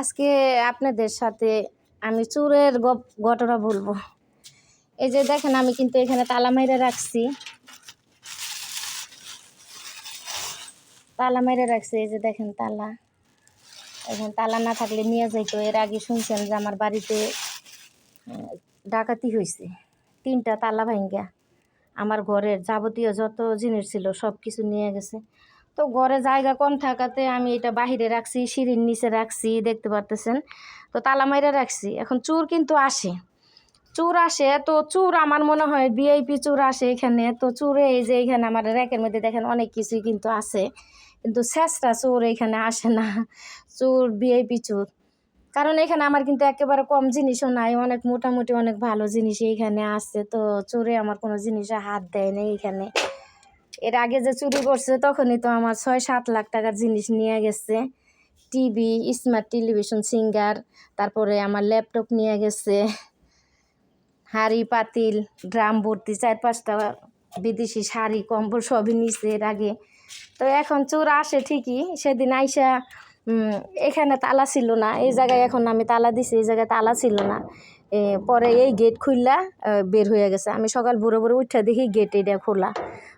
আজকে আপনাদের সাথে আমি চোরের ঘটনা বলব। এই যে দেখেন, আমি কিন্তু এখানে তালা মাইরে রাখছি। তালা মাইরে রাখছি, এই যে দেখেন তালা। এখন তালা না থাকলে নিয়ে যাইতো। এর আগে শুনছেন যে আমার বাড়িতে ডাকাতি হয়েছে তিনটা তালা ভাঙ্গা। আমার ঘরের যাবতীয় যত জিনিস ছিল সব কিছু নিয়ে গেছে। তো ঘরে জায়গা কম থাকাতে আমি এটা বাহিরে রাখছি, সিঁড়ির নিচে রাখছি, দেখতে পারতেছেন? তো তালা মাইরে রাখছি। এখন চোর কিন্তু আসে। চুর আসে, তো চুর আমার মনে হয় ভিআইপি চুর আসে এখানে। তো চোরে এই যে এখানে আমার র্যাকের মধ্যে দেখেন অনেক কিছুই কিন্তু আছে। কিন্তু শেষটা চোর এখানে আসে না। চোর ভিআইপি চোর। কারণ এখানে আমার কিন্তু একেবারে কম জিনিসও নাই। অনেক মোটামুটি অনেক ভালো জিনিস এইখানে আছে। তো চোরে আমার কোনো জিনিসে হাত দেয় না এইখানে এর আগে যে চুরি করছে, তখনই তো আমার ছয় সাত লাখ টাকার জিনিস নিয়ে গেছে। টিভি, স্মার্ট টেলিভিশন, সিঙ্গার, তারপরে আমার ল্যাপটপ নিয়ে গেছে। হাড়ি, পাতিল, ড্রাম ভর্তি, চার পাঁচটা বিদেশি শাড়ি, কম্বল সবই নিছে এর আগে। তো এখন চোর আসে ঠিকই, সেদিন আইসা এখানে তালা ছিল না। এই জায়গায় এখন আমি তালা দিছি, এই জায়গায় তালা ছিল না। পরে এই গেট খুললা বের হয়ে গেছে। আমি সকাল ভোরে ভোরে উঠে দেখি গেট এটা খোলা।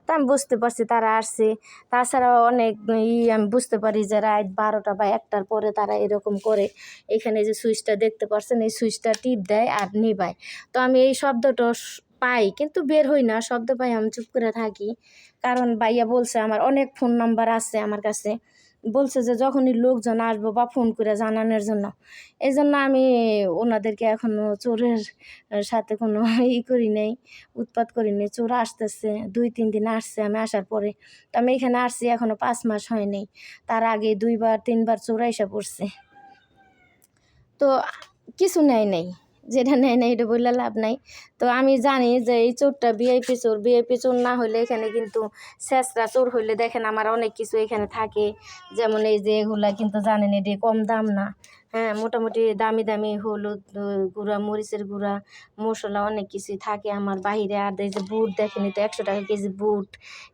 তো আমি বুঝতে পারছি তারা আসছে। তাছাড়াও অনেক ই আমি বুঝতে পারি যে রাত বারোটা বা একটার পরে তারা এরকম করে এখানে যে সুইচটা দেখতে পারছেন, এই সুইচটা টিপ দেয় আর নিবায়। তো আমি এই শব্দটা পাই কিন্তু বের হই না, শব্দ পাই আমি চুপ করে থাকি। কারণ ভাইয়া বলছে আমার অনেক ফোন নাম্বার আছে আমার কাছে। বলছে যে যখনই লোকজন আসব বা ফোন করে জানানোর জন্য। এই জন্য আমি ওনাদেরকে এখনও চোরের সাথে কোনো ই করি নাই, উৎপাত করি নাই। চোর আসতেছে, দুই, তিন দিন আসছে, আমি আসার পরে। তো আমি এখানে আসছি এখনও পাঁচ মাস হয়নি তার আগে দুইবার, তিনবার চোর এসে পড়ছে। তো কিছু নেয় নাই। যেটা নেয় না এটা বললে লাভ নাই। তো আমি জানি যে এই চোরটা ভিআইপি চোর। ভিআইপি চোর না হলে এখানে কিন্তু শেষরা চোর হইলে দেখেন আমার অনেক কিছু এখানে থাকে। যেমন এই যে এগুলা কিন্তু জানেন এটি কম দাম না। হ্যাঁ মোটামুটি দামি দামি হলুদ গুঁড়া, মরিচের গুঁড়া, মশলা অনেক কিছুই থাকে আমার বাহিরে। আর এই যে বুট দেখেনি তো একশো টাকা কেজি বুট,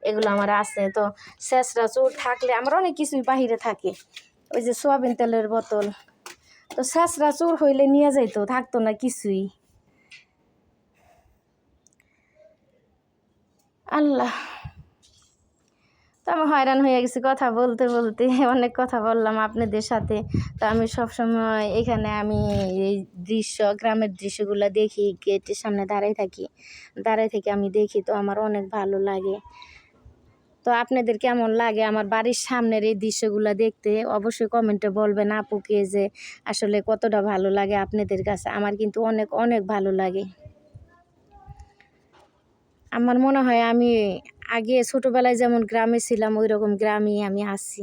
এগুলো আমার আছে। তো শেষরা চোর থাকলে আমার অনেক কিছুই বাহিরে থাকে। ওই যে সোয়াবিন তেলের বোতল তো শেষরা চোর হইলে নিয়ে যাইতো, থাকতো না কিছুই। আল্লাহ। তো আমি হয়রান হয়ে গেছি কথা বলতে বলতে, অনেক কথা বললাম আপনাদের সাথে। তো আমি সবসময় এখানে আমি এই দৃশ্য, গ্রামের দৃশ্যগুলো দেখি, গেটের সামনে দাঁড়াই থাকি দাঁড়াই থেকে আমি দেখি, তো আমার অনেক ভালো লাগে। তো আপনাদের কেমন লাগে? আমার বাড়ির সামনের এই দৃশ্যগুলো দেখতে অবশ্যই কমেন্টে বলবেন আপুকে যে আসলে কতটা ভালো লাগে আপনাদের কাছে। আমার কিন্তু অনেক অনেক ভালো লাগে। আমার মনে হয় আমি আগে ছোটোবেলায় যেমন গ্রামে ছিলাম ওই রকম গ্রামেই আমি আছি।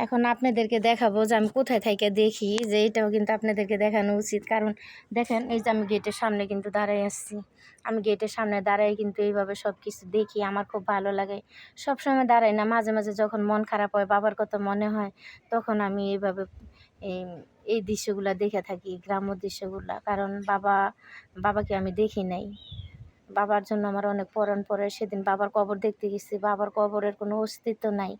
এখন আপনাদেরকে দেখাবো যে আমি কোথায় থেকে দেখি যে এটাও কিন্তু আপনাদেরকে দেখানো উচিত। কারণ দেখেন, এই যে আমি গেটের সামনে কিন্তু দাঁড়াই আসছি। আমি গেটের সামনে দাঁড়াই কিন্তু এইভাবে সব কিছু দেখি, আমার খুব ভালো লাগে। সব সময় দাঁড়াই না, মাঝে মাঝে যখন মন খারাপ হয়, বাবার কথা মনে হয়, তখন আমি এইভাবে এই এই দৃশ্যগুলো দেখে থাকি, গ্রাম্য দৃশ্যগুলো। কারণ বাবা, বাবাকে আমি দেখি নাই। বাবার জন্য আমার অনেক পরন পরে, সেদিন বাবার কবর দেখতে গেছি, বাবার কবরের কোনো অস্তিত্ব নাই,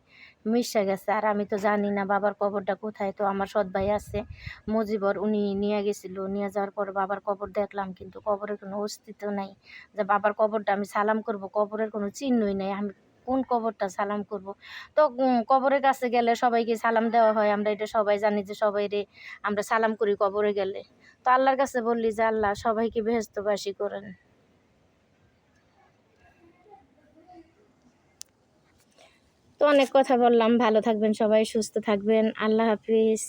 মিশে গেছে, আর আমি তো জানি না বাবার কবরটা কোথায়, তো আমার সৎ ভাই আছে, মুজিবর উনি নিয়ে গেছিল, নিয়ে যাওয়ার পর বাবার কবর দেখলাম, কিন্তু কবরের কোনো অস্তিত্ব নাই, যে বাবার কবরটা আমি সালাম করব, কবরের কোনো চিহ্নই নাই, আমি কোন কবরটা সালাম করব? তো কবরের কাছে গেলে সবাইকে সালাম দেওয়া হয়, আমরা এটা সবাই জানি যে সবাই রে, আমরা সালাম করি কবরে গেলে। তো আল্লাহর কাছে বললি যে, আল্লাহ সবাইকে বেহস্তবাসী করেন। তো অনেক কথা বললাম। ভালো থাকবেন সবাই সুস্থ থাকবেন। আল্লাহ হাফিজ।